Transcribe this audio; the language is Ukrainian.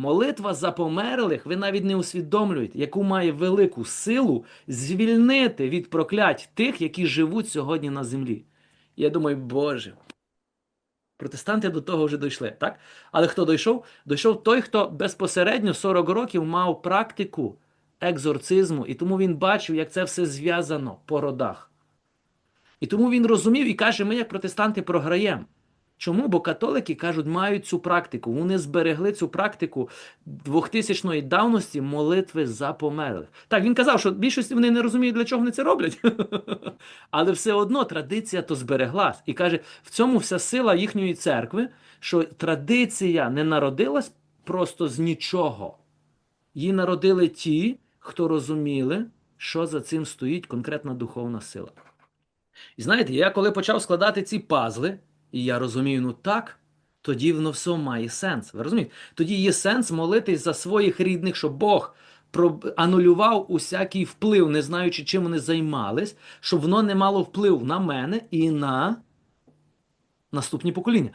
Молитва за померлих, ви навіть не усвідомлюєте, яку має велику силу звільнити від проклять тих, які живуть сьогодні на землі. Я думаю, Боже. Протестанти до того вже дійшли, так? Але хто дійшов? Дійшов той, хто безпосередньо 40 років мав практику екзорцизму, і тому він бачив, як це все зв'язано по родах. І тому він розумів і каже: ми, як протестанти, програємо. Чому? Бо католики кажуть, мають цю практику. Вони зберегли цю практику 2000-ї давності молитви за померлих. Так, він казав, що більшості вони не розуміють, для чого вони це роблять. Але все одно традиція то збереглась. І каже, в цьому вся сила їхньої церкви, що традиція не народилась просто з нічого. Її народили ті, хто розуміли, що за цим стоїть конкретна духовна сила. І знаєте, я коли почав складати ці пазли, і я розумію, ну так, тоді воно все має сенс. Ви розумієте? Тоді є сенс молитись за своїх рідних, щоб Бог анулював усякий вплив, не знаючи, чим вони займались, щоб воно не мало вплив на мене і на наступні покоління.